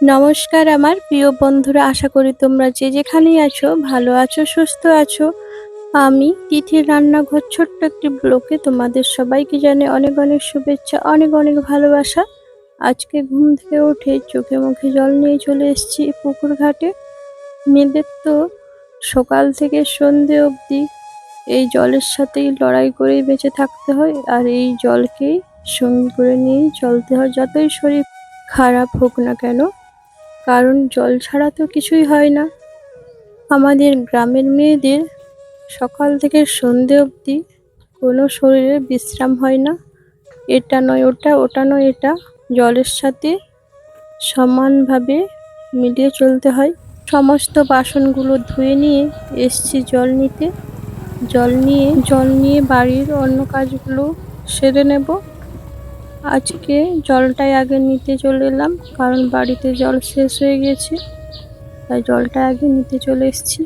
নমস্কার আমার প্রিয় বন্ধুরা, আশা করি তোমরা যে যেখানেই আছো, ভালো আছো, সুস্থ আছো। আমি তিথির রান্নাঘর ছোট্ট একটি ব্লকে তোমাদের সবাইকে জানে অনেক অনেক শুভেচ্ছা, অনেক অনেক ভালোবাসা। আজকে ঘুম থেকে উঠে চোখে মুখে জল নিয়ে চলে এসেছি পুকুর ঘাটে। মেয়েদের তো সকাল থেকে সন্ধে অবধি এই জলের সাথেই লড়াই করেই বেঁচে থাকতে হয় আর এই জলকেই সঙ্গী করে নিয়েই চলতে হয়, যতই শরীর খারাপ হোক না কেন। কারণ জল ছাড়া তো কিছুই হয় না। আমাদের গ্রামের মেয়েদের সকাল থেকে সন্ধে অবধি কোনো শরীরে বিশ্রাম হয় না। এটা নয় ওটা ওটা নয় এটা। জলের সাথে সমানভাবে মিলিয়ে চলতে হয়। সমস্ত বাসনগুলো ধুয়ে নিয়ে এসছি জল নিতে। জল নিয়ে জল নিয়ে বাড়ির অন্য কাজগুলো সেরে নেব। আজকে জলটাই আগে নিতে চলে এলাম, কারণ বাড়িতে জল শেষ হয়ে গেছে, তাই জলটা আগে নিতে চলে এসেছি।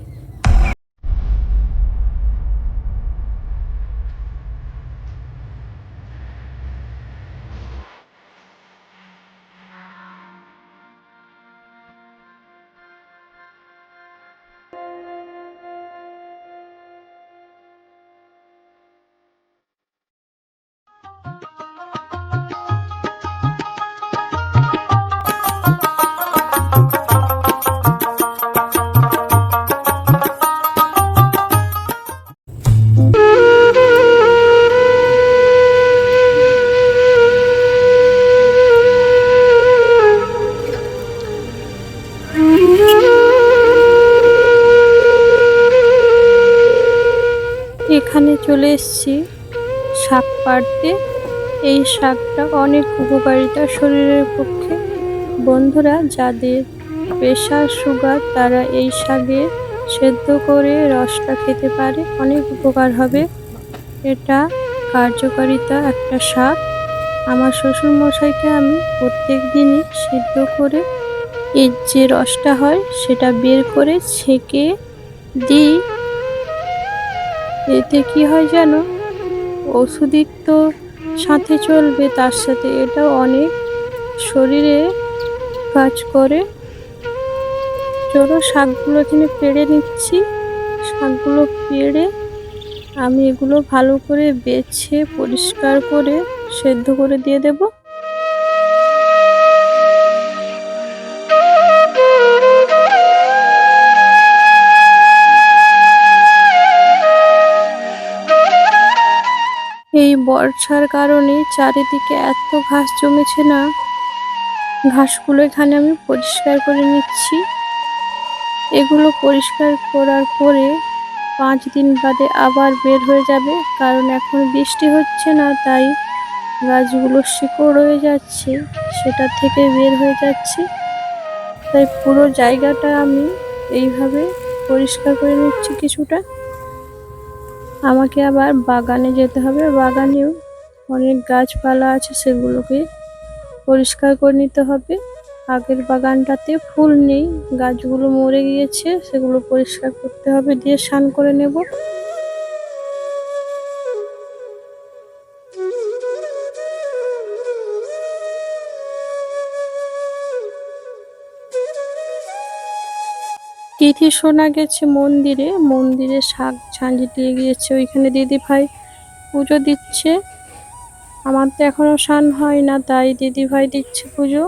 চলে এসেছি। শাক পাড়তে। এই শাকটা অনেক উপকারিতা শরীরের পক্ষে। বন্ধুরা, যাদের প্রেশার সুগার, তারা এই শাকে সেদ্ধ করে রসটা খেতে পারে। অনেক উপকার হবে। এটা কার্যকারিতা একটা শাক আমার শ্বশুর মশাইকে আমি প্রত্যেক দিনই সিদ্ধ করে এর যে রসটা হয়, সেটা বের করে ছেঁকে দিই। এতে কি হয় যেন ওষুধিক তো সাথে চলবে, তার সাথে এটাও অনেক শরীরে কাজ করে। চলো শাকগুলো এখানে পেড়ে নিচ্ছি। শাকগুলো পেড়ে আমি এগুলো ভালো করে বেছে, পরিষ্কার করে, সেদ্ধ করে দিয়ে দেবো। এই বর্ষার কারণে চারিদিকে এত ঘাস জমেছে না। ঘাসগুলো এখানে আমি পরিষ্কার করে নিচ্ছি। এগুলো পরিষ্কার করার পরে পাঁচ দিন বাদে আবার বের হয়ে যাবে, কারণ এখন বৃষ্টি হচ্ছে না, তাই গাছগুলো শিকড় হয়ে যাচ্ছে, সেটা থেকে বের হয়ে যাচ্ছে। তাই পুরো জায়গাটা আমি এইভাবে পরিষ্কার করে নিচ্ছি কিছুটা। আমাকে আবার বাগানে যেতে হবে। বাগানেও অনেক গাছপালা আছে, সেগুলোকে পরিষ্কার করে নিতে হবে। আগের বাগানটাতে ফুল নেই, গাছগুলো মরে গিয়েছে, সেগুলো পরিষ্কার করতে হবে, দিয়ে স্নান করে নেব। তিথি শোনা গেছে মন্দিরে মন্দিরে শাক ঝাঁঝি দিয়ে গিয়েছে ওইখানে দিদি ভাই পুজো দিচ্ছে। আমার তো এখনও স্নান হয় না, তাই দিদি ভাই দিচ্ছে পুজো।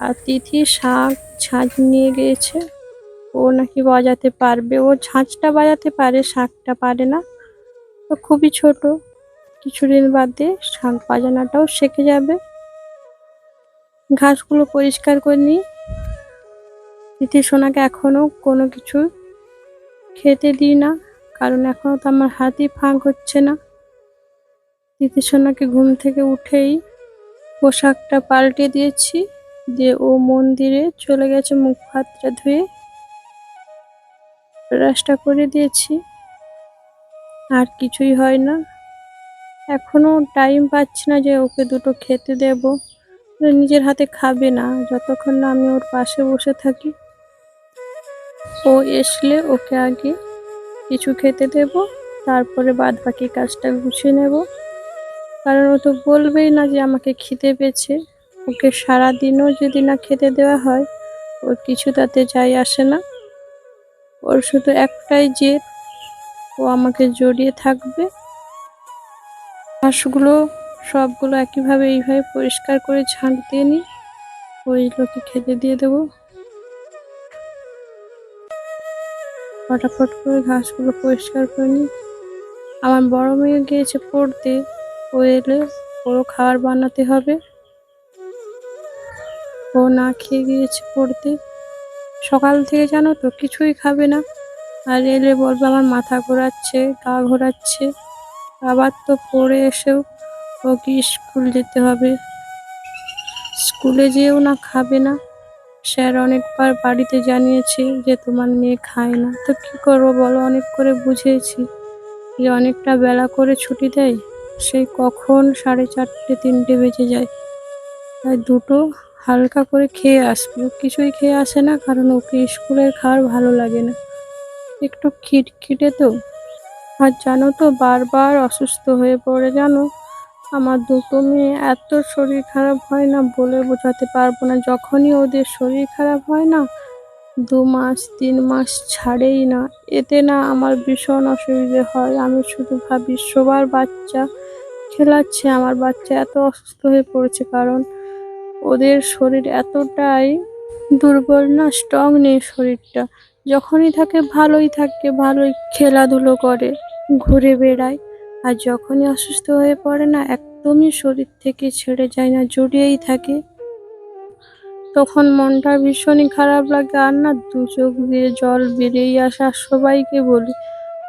আর তিথি শাক ঝাঁঝ নিয়ে গিয়েছে। ও নাকি বাজাতে পারবে, ও ঝাঁঝটা বাজাতে পারে, শাকটা পারে না। ও খুবই ছোট, কিছুদিন বাদে শাক বাজানোটাও শিখে যাবে। ঘাসগুলো পরিষ্কার করে নিই। তিথি সোনাকে এখনও কোনো কিছু খেতে দিই না, কারণ এখনও তো আমার হাতই ফাঁক হচ্ছে না। তিথি সোনাকে ঘুম থেকে উঠেই পোশাকটা পাল্টে দিয়েছি, দিয়ে ও মন্দিরে চলে গেছে, মুখ হাতটা ধুয়ে ব্রাশটা করে দিয়েছি। আর কিছুই হয় না। এখনও টাইম পাচ্ছি না যে ওকে দুটো খেতে দেব। নিজের হাতে খাবে না, যতক্ষণ না আমি ওর পাশে বসে থাকি। ও এসলে ওকে আগে কিছু খেতে দেব, তারপরে বাদ বাকি কাজটা গুছিয়ে নেব। কারণ ও তো বলবেই না যে আমাকে খিদে পেয়েছে। ওকে সারাদিনও যদি না খেতে দেওয়া হয়, ওর কিছু তাতে যাই আসে না। ওর শুধু একটাই যে ও আমাকে জড়িয়ে থাকবে। হাঁসগুলো সবগুলো একইভাবে এইভাবে পরিষ্কার করে ঝাঁট দিয়ে নিই। ওইগুলোকে খেতে দিয়ে দেবো। ফটাফট করে ঘাসগুলো পরিষ্কার করে নিই। আমার বড় মেয়ে গিয়েছে পড়তে, ও এলে ওরও খাবার বানাতে হবে। ও না খেয়ে গিয়েছে পড়তে। সকাল থেকে জানো তো কিছুই খাবে না। আর এলে বলবে আমার মাথা ঘোরাচ্ছে, গা ঘোরাচ্ছে। আবার তো পড়ে এসেও ওকে স্কুল যেতে হবে। স্কুলে যেও না, খাবে না। স্যার অনেকবার বাড়িতে জানিয়েছি যে তোমার মেয়ে খায় না। তো কি করব বলো? অনেক করে বুঝিয়েছি যে অনেকটা বেলা করে ছুটি দেয়, সেই কখন সাড়ে চারটে, তিনটে বেজে যায়। তাই দুটো হালকা করে খেয়ে আসবে। কিছুই খেয়ে আসে না, কারণ ওকে স্কুলের খাবার ভালো লাগে না। একটু খিটখিটে তো। আর জানো তো, বারবার অসুস্থ হয়ে পড়ে, জানো? আমার দুটো মেয়ে, এত শরীর খারাপ হয় না বলে বোঝাতে পারব না। যখনই ওদের শরীর খারাপ হয় না, দু মাস, তিন মাস ছাড়েই না। এতে না আমার ভীষণ অসুবিধে হয়। আমি শুধু ভাবি সবার বাচ্চা খেলাচ্ছে, আমার বাচ্চা এত অসুস্থ হয়ে পড়েছে কারণ ওদের শরীর এতটাই দুর্বল না স্ট্রং নেই শরীরটা। যখনই থাকে ভালোই থাকে, ভালোই খেলাধুলো করে, ঘুরে বেড়ায়। আর যখনই অসুস্থ হয়ে পড়ে না, একদমই শরীর থেকে ছেড়ে যায় না, জড়িয়েই থাকে। তখন মনটা ভীষণই খারাপ লাগে, আর না, দু চোখ দিয়ে জল বেরিয়েই আসে। সবাইকে বলি,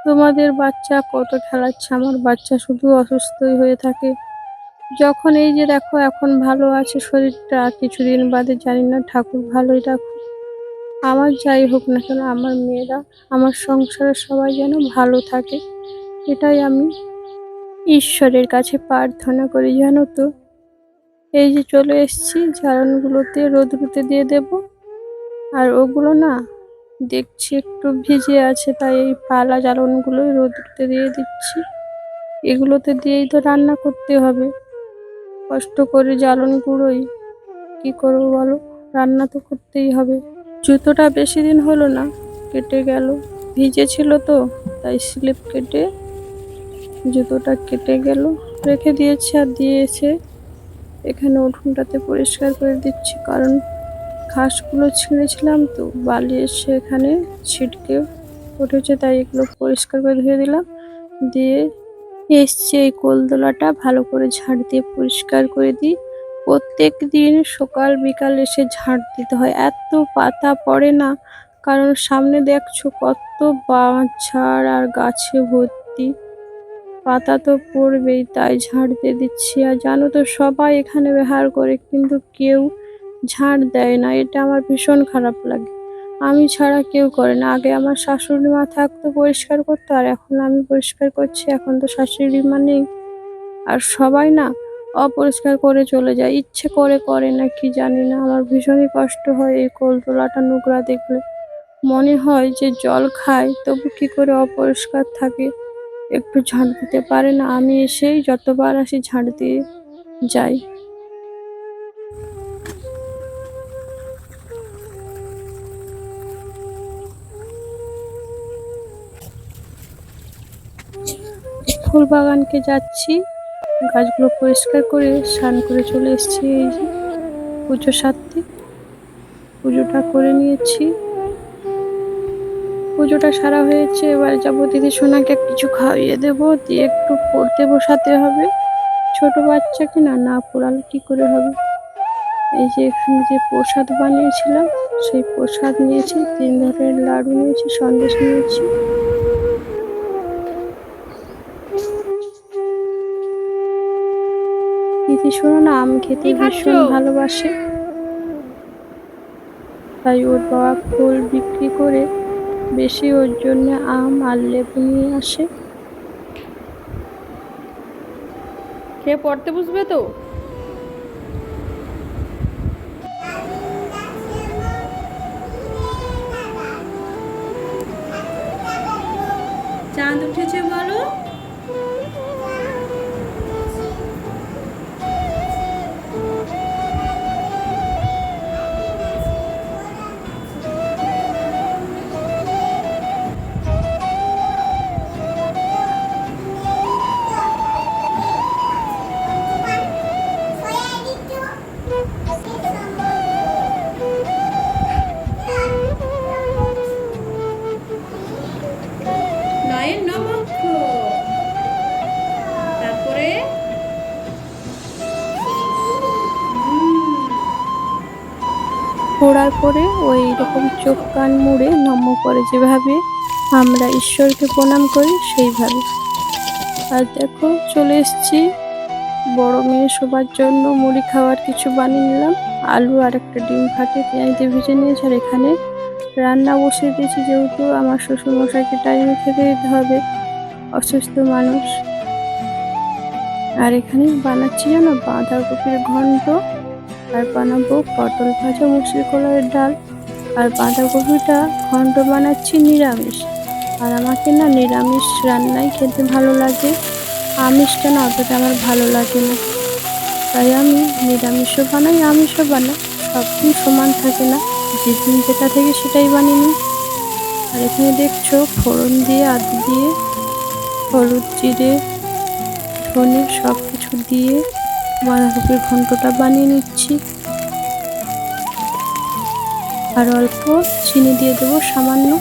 তোমাদের বাচ্চা কত খেলাচ্ছে? আমার বাচ্চা শুধু অসুস্থই হয়ে থাকে। যখন এই যে দেখো, এখন ভালো আছে শরীরটা, আর কিছুদিন বাদে জানি না, ঠাকুর ভালোই রাখুক। আমার যাই হোক না কেন, আমার মেয়েরা, আমার সংসারের সবাই যেন ভালো থাকে, এটাই আমি ঈশ্বরের কাছে প্রার্থনা করি, জানো তো। এই যে চলে এসেছি, ঝাড়নগুলোতে, রোদ্রুতে দিয়ে দেব। আর ওগুলো না, দেখছি একটু ভিজে আছে, তাই এই পালা জ্বালনগুলোই রোদ্রুতে দিয়ে দিচ্ছি। এগুলোতে দিয়েই তো রান্না করতে হবে। কষ্ট করে জ্বালন গুঁড়োই কি করব বলো? রান্না তো করতেই হবে। জুতোটা বেশি দিন হলো না, কেটে গেল। ভিজে ছিল তো, তাই স্লিপ কেটে জুতোটা কেটে গেল, রেখে দিয়েছে আর দিয়েছে। এখানে উঠোনটাতে পরিষ্কার করে দিচ্ছি, কারণ ঘাসগুলো ছিঁড়েছিলাম তো বালি এসে এখানে ছিটকে উঠেছে, তাই এগুলো পরিষ্কার করে ধুয়ে দিলাম। দিয়ে এসছে এই কোলদোলাটা, ভালো করে ঝাড় দিয়ে পরিষ্কার করে দিই। প্রত্যেক দিন সকাল, বিকাল এসে ঝাড় দিতে হয়, এত পাতা পড়ে না। কারণ সামনে দেখছ কত ঝাড় আর গাছে ভর্তি। পাতা তো পড়বেই, তাই ঝাড় দিয়ে দিচ্ছি। আর জানো তো, সবাই এখানে ব্যবহার করে, কিন্তু কেউ ঝাড় দেয় না। এটা আমার ভীষণ খারাপ লাগে। আমি ছাড়া কেউ করে না। আগে আমার শাশুড়ি মা থাকতো, পরিষ্কার করতো, আর এখন আমি পরিষ্কার করছি। এখন তো শাশুড়ি মা নেই। আর সবাই না অপরিষ্কার করে চলে যায়। ইচ্ছে করে করে না, কি জানি না। আমার ভীষণই কষ্ট হয় এই কলতলাটা নোংরা দেখলে। মনে হয় যে জল খায়, তবু কি করে অপরিষ্কার থাকে? একটু ঝাঁট দিতে পারে না, আমি এসেই যতবার আসি ঝাঁট দিয়ে যাই। ফুল বাগানকে যাচ্ছি, গাছগুলো পরিষ্কার করে স্নান করে চলে এসেছি, এই পুজো সারতে। পুজোটা করে নিয়েছি। পুজোটা সারা হয়েছে এবার যাব দিদি সোনাকে কিছু খাইয়ে দেবো দিয়ে একটু পড়তে বসাতে হবে। ছোট বাচ্চাকে না না পড়ালে কি করে হবে? এই যে এখানে যে প্রসাদ বানিয়েছিলাম সেই প্রসাদ নিয়েছি তিন ধরনের লাড়ু নিয়েছি সন্দেশ নিয়েছি। দিদি শোনো না আম খেতে ভীষণ ভালোবাসে। তাই ওর বাবা ফুল বিক্রি করে বেশি ওর জন্য আম আর লেবু নিয়ে আসে। খেয়ে পড়তে বুঝবে তো? চাঁদ উঠেছে বলো। তারপরে ওই রকম চোখ কান মুড়ে নম করে যেভাবে আমরা ঈশ্বরকে প্রণাম করি, সেইভাবে। আর দেখো, চলে এসেছি। বড় মেয়ে সবার জন্য মুড়ি খাওয়ার কিছু বানিয়ে নিলাম। আলু আর একটা ডিম ফাটে পেঁয়াজ দিয়ে ভেজে নিয়েছি। আর এখানে রান্না বসিয়ে দিয়েছি, যেহেতু আমার শ্বশুর মশাইকে টাইমে খেতে দিতে হবে। অসুস্থ মানুষ। আর এখানে বানাচ্ছি জানো, বাঁধাকপির ঘন্ট। আর বানাবো পটল ভাজা মুসুর কলাইয়ের ডাল আর বাঁধাকপিটা ঘন্ট বানাচ্ছি নিরামিষ। আর আমাকে না নিরামিষ রান্নাই খেতে ভালো লাগে। আমিষটা না অতটা আমার ভালো লাগে না। তাই আমি নিরামিষও বানাই, আমিষও বানাই। সব দিন সমান থাকে না। যেদিন যেটা থেকে সেটাই বানিয়ে নিই। আর এখানে দেখছ ফোড়ন দিয়ে, আদু দিয়ে, হলুদ জিরে, ধনে সব কিছু দিয়ে বাঁধাকপির ঘন্টটা বানিয়ে নিচ্ছি। আর অল্প চিনি দিয়ে দেবো সামান্য।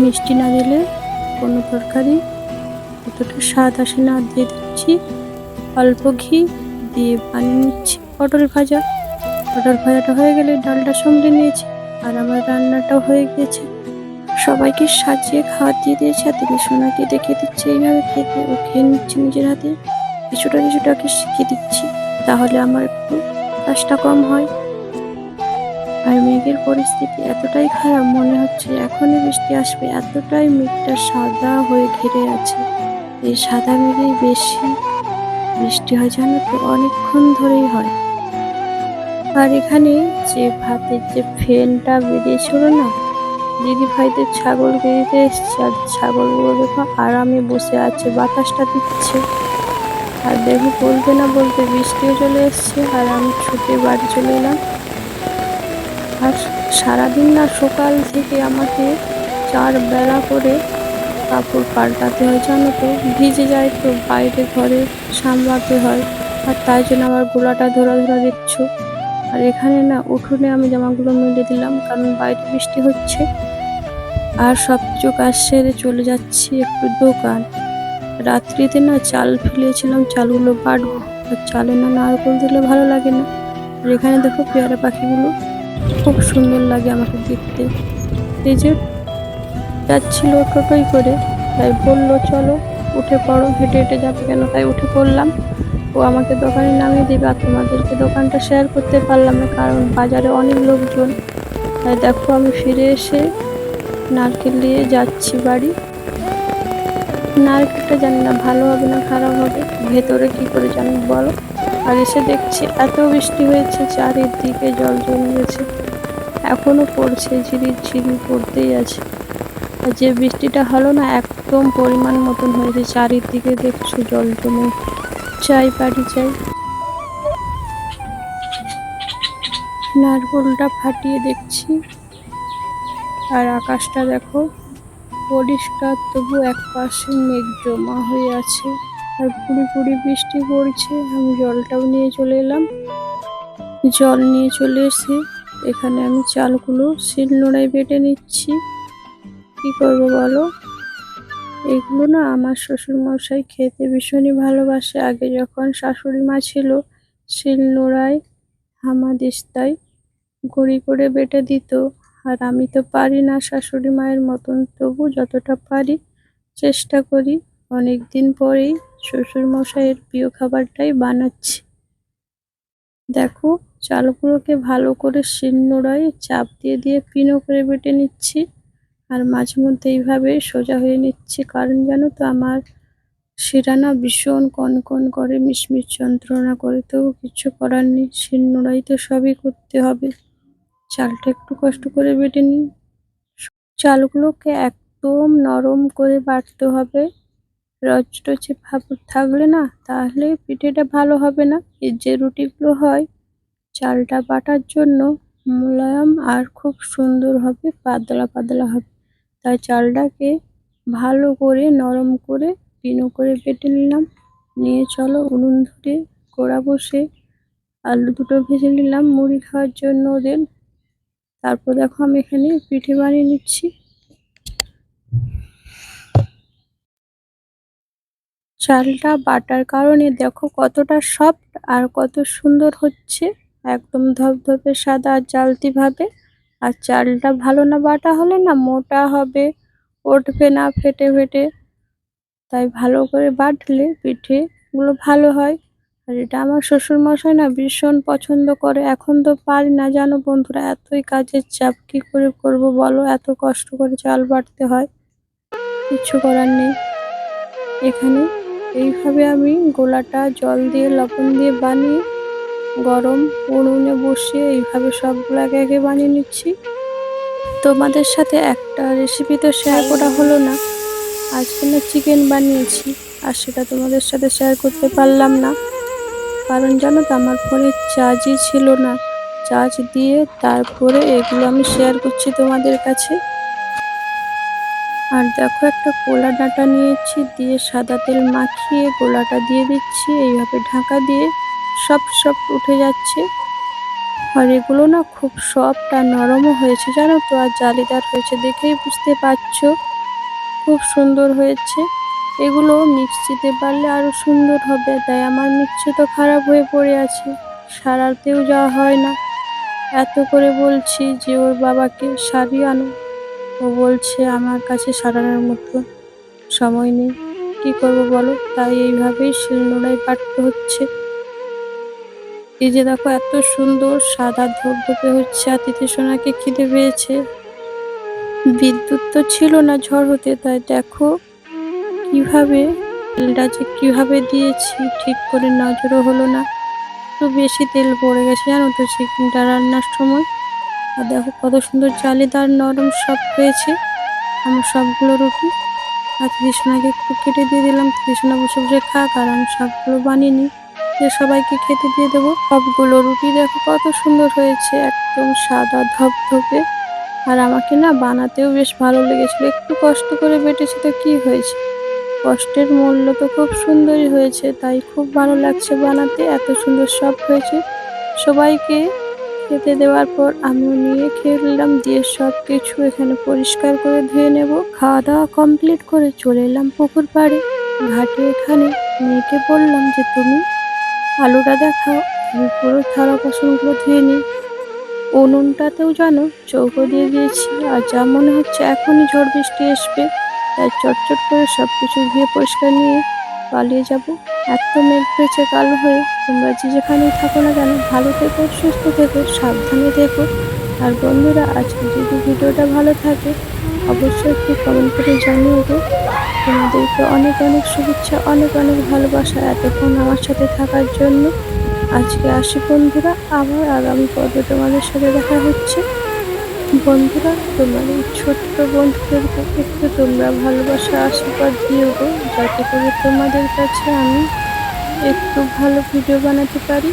মিষ্টি না দিলে কোনো তরকারি অতটা স্বাদ আসে না। দিয়ে দিচ্ছি অল্প ঘি দিয়ে বানিয়ে নিচ্ছি পটল ভাজা। পটল ভাজাটা হয়ে গেলে ডালটা সঙ্গে নিয়েছি আর আমার রান্নাটাও হয়ে গিয়েছে। সবাইকে সাজিয়ে খাওয়া দিয়ে দিয়েছি। দিদি সোনাকে দেখে দিচ্ছে এইভাবে খেতে। ও খেয়ে নিচ্ছে নিজের হাতে। কিছুটা কিছুটা ওকে শিখিয়ে দিচ্ছি, তাহলে আমার একটু কাজটা কম হয়। আর মেঘের পরিস্থিতি এতটাই খারাপ মনে হচ্ছে এখনই বৃষ্টি আসবে, এতটাই মেঘটা সাদা হয়ে ঘিরে আছে। এই সাদা মেঘেই বেশি বৃষ্টি হয় জানো তো, অনেকক্ষণ ধরেই হয়। আর এখানে যে ভাতের যে ফেনটা বেরিয়েছিল না, দিদি ভাইদের ছাগল বেরিতে এসছে, আর ছাগলগুলো দেখো আরামে বসে আছে, বাতাসটা দিচ্ছে। আর দেখো বলতে না বলতে বৃষ্টিও চলে এসছে আর আমি ছুটে বাড়ি চলে এলাম। আর সারাদিন না সকাল থেকে আমাকে চার বেলা করে কাপড় পাল্টাতে হয়, জানো তো? ভিজে যায় তো, বাইরে ঘরে সামলাতে হয়। আর তাই জন্য আমার গোলাটা ধরা ধরা দেখছ। আর এখানে না উঠোনে আমি জামাগুলো মেলে দিলাম, কারণ বাইরে বৃষ্টি হচ্ছে। আর সব কিছু কাজ সেরে চলে যাচ্ছি একটু দোকান। রাত্রিতে না চাল ফেলেছিলাম, চালগুলো বাটবো আর চালে না নারকল দিলে ভালো লাগে না। আর এখানে দেখো পেয়ারা পাখিগুলো খুব সুন্দর লাগে আমাকে দেখতে। এই যে যাচ্ছিল টোটোই করে, তাই বলল, চলো, উঠে পড়ো। হেঁটে হেঁটে যাবে কেন? তাই উঠে পড়লাম। ও আমাকে দোকানে নামিয়ে দেবে, আর তোমাদেরকে দোকানটা শেয়ার করতে পারলাম না, কারণ বাজারে অনেক লোকজন। তাই দেখো আমি ফিরে এসে নারকেল দিয়ে যাচ্ছি বাড়ি। নারকেলটা জানি না, ভালো হবে না, খারাপ হবে? ভেতরে কি করে জানি বলো? আর এসে দেখছি এত বৃষ্টি হয়েছে, চারিদিকে জল জমে গেছে। এখনও পড়ছে ঝিরির ঝিরি পড়তেই আছে। আর যে বৃষ্টিটা হলো না, একদম পরিমাণ মতন হয়েছে, চারিদিকে দেখছ জল জমে। চাই বাড়ি চাই নারকোলটা ফাটিয়ে দেখছি। আর আকাশটা দেখো। পরিষ্কার, তবু এক পাশে মেঘ জমা হয়ে আছে। আর পুরি পুরি বৃষ্টি পড়ছে, আমি জলটাও নিয়ে চলে এলাম। জল নিয়ে চলে এসে এখানে আমি চালগুলো শিল নোড়ায় বেটে নিচ্ছি। কি করব বলো? এগুলো না আমার শ্বশুর মশাই খেতে ভীষণই ভালোবাসে। আগে যখন শাশুড়ি মা ছিল, শিল নোড়ায় হামাদিস্তায় গুঁড়ি করে বেটে দিত। আর আমি তো পারি না শাশুড়ি মায়ের মতন, তবু যতটা পারি চেষ্টা করি। অনেক দিন পরেই শ্বশুর মশাইয়ের প্রিয় খাবারটাই বানাচ্ছি। দেখো, চালগুলোকে ভালো করে শিলনোড়ায় চাপ দিয়ে দিয়ে পিনো করে বেটে নিচ্ছি আর মাঝে মধ্যে এইভাবে সোজা হয়ে নিচ্ছি। কারণ জানো তো, আমার শিরানা ভীষণ কনকন করে, মিশমিশ যন্ত্রণা করে, তবু কিছু করার নেই। শিলনোড়াই তো সবই করতে হবে। চালটা একটু কষ্ট করে বেটে নিন। চালগুলোকে একদম নরম করে বাটতে হবে। রচটচে ভাব থাকলে না, তাহলে পিঠেটা ভালো হবে না। এর যে রুটিগুলো হয়, চালটা বাটার জন্য মোলায়েম আর খুব সুন্দর হবে, পাতলা পাতলা হবে। তাই চালটাকে ভালো করে নরম করে পিনো করে বেটে নিলাম। নিয়ে চলো উনুন ধরে কড়া বসে আলু দুটো ভেজে নিলাম মুড়ি খাওয়ার জন্য ওদের। তারপর দেখো আমি এখানে পিঠে বানিয়ে নিচ্ছি। চালটা বাটার কারণে দেখো কতটা সফট আর কত সুন্দর হচ্ছে। একদম ধপধপে সাদা আর জালতি ভাবে। আর চালটা ভালো না বাটা হলে না মোটা হবে উঠবে না ফেটে ফেটে। তাই ভালো করে বাটলে পিঠে গুলো ভালো হয়। আর এটা আমার শ্বশুর মশাই না ভীষণ পছন্দ করে। এখন তো পারি না। জানো বন্ধুরা, এতই কাজের চাপ, কি করে করব বলো? এত কষ্ট করে চাল বাটতে হয়। কিছু করার নেই। এখানে এইভাবে আমি গোলাটা জল দিয়ে, লবণ দিয়ে বানিয়ে, গরম উনুনে বসিয়ে এইভাবে সবগুলো একে একে বানিয়ে নিচ্ছি। তোমাদের সাথে একটা রেসিপি তো শেয়ার করা হলো না। আজকে না চিকেন বানিয়েছি। আর সেটা তোমাদের সাথে শেয়ার করতে পারলাম না। কারণ জানো তো, আমার ফোনে চার্জই ছিল না। চার্জ দিয়ে তারপরে এগুলো আমি শেয়ার করছি তোমাদের কাছে। আর দেখো একটা কোলা ডাঁটা নিয়েছি, দিয়ে সাদা তেল মাখিয়ে গোলাটা দিয়ে দিচ্ছি, এইভাবে ঢাকা দিয়ে সব সব উঠে যাচ্ছে। আর এগুলো না খুব সফট আর নরমও হয়েছে, জানো তো, আর জালিদার হয়েছে দেখেই বুঝতে পারছ। খুব সুন্দর হয়েছে। এগুলো মিক্সিতে পারলে আরও সুন্দর হবে, তাই আমার মিক্সি তো খারাপ হয়ে পড়ে আছে। সারাতেও যাওয়া হয় না। এত করে বলছি যে ওর বাবাকে সারিয়ে আনো। ও বলছে, আমার কাছে সারানোর মতো সময় নেই। কি করব বলো? তাই এইভাবেই শিলনোড়ায় বাটতে হচ্ছে। এই যে দেখো, এত সুন্দর সাদা ধপধপে হচ্ছে। আর সোনাকে খিদে পেয়েছে। বিদ্যুৎ তো ছিল না ঝড় হতে, তাই দেখো কীভাবে তেলটা যে কীভাবে দিয়েছি ঠিক করে নজরও হলো না। একটু বেশি তেল পড়ে গেছে জানো তো চিকেনটা রান্নার সময়। আর দেখো কত সুন্দর জালিদার নরম সব হয়েছে আমার সবগুলো রুটি আর তৃষ্ণাকে একটু কেটে দিয়ে দিলাম। তৃষ্ণা বসে বসে খাক আর আমি সবগুলো বানিয়ে নিই। দিয়ে সবাইকে খেতে দিয়ে দেবো। সবগুলো রুটি দেখো কত সুন্দর হয়েছে, একদম সাদা ধপধপে। আর আমাকে না বানাতেও বেশ ভালো লেগেছিলো। একটু কষ্ট করে বেটেছি তো কী হয়েছে? কষ্টের মূল্য তো খুব সুন্দরই হয়েছে, তাই খুব ভালো লাগছে বানাতে, এত সুন্দর সব হয়েছে। সবাইকে খেতে দেওয়ার পর আমিও নিয়ে খেয়ে নিলাম দিয়ে সব কিছু এখানে পরিষ্কার করে ধুয়ে নেব। খাওয়া দাওয়া কমপ্লিট করে চলে এলাম পুকুর পাড়ে, ঘাটে এখানে। মেয়েকে বললাম যে, তুমি আলুটা দেখাও, আমি পুরো থালা বাসনগুলো ধুয়ে নিই। উনুনটাতেও জানো, চৌকো দিয়ে দিয়েছি, আর যা মনে হচ্ছে এখনই ঝড় বৃষ্টি আসবে তাই চটচট করে সব কিছু ধুয়ে পরিষ্কার নিয়ে পালিয়ে যাব। এত মেঘ হয়েছে কালো হয়ে তোমরা যে যেখানেই থাকো না কেন, ভালো থেকো, সুস্থ থেকো, সাবধানে থেকো। আর বন্ধুরা, আজকে যদি ভিডিওটা ভালো থাকে, অবশ্যই একটু কমেন্ট করে জানিয়ে গো তোমাদেরকে অনেক অনেক শুভেচ্ছা, অনেক অনেক ভালোবাসা এতক্ষণ আমার সাথে থাকার জন্য। আজকে আসি বন্ধুরা, আবার আগামী পর্বে তোমাদের সাথে দেখা হচ্ছে। বন্ধুরা, তোমার এই ছোট্ট বন্ধুদের একটু তোমরা ভালোবাসা, আশীর্বাদ দিও গো। যাতে করে তোমাদের কাছে আমি একটু ভালো ভিডিও বানাতে পারি।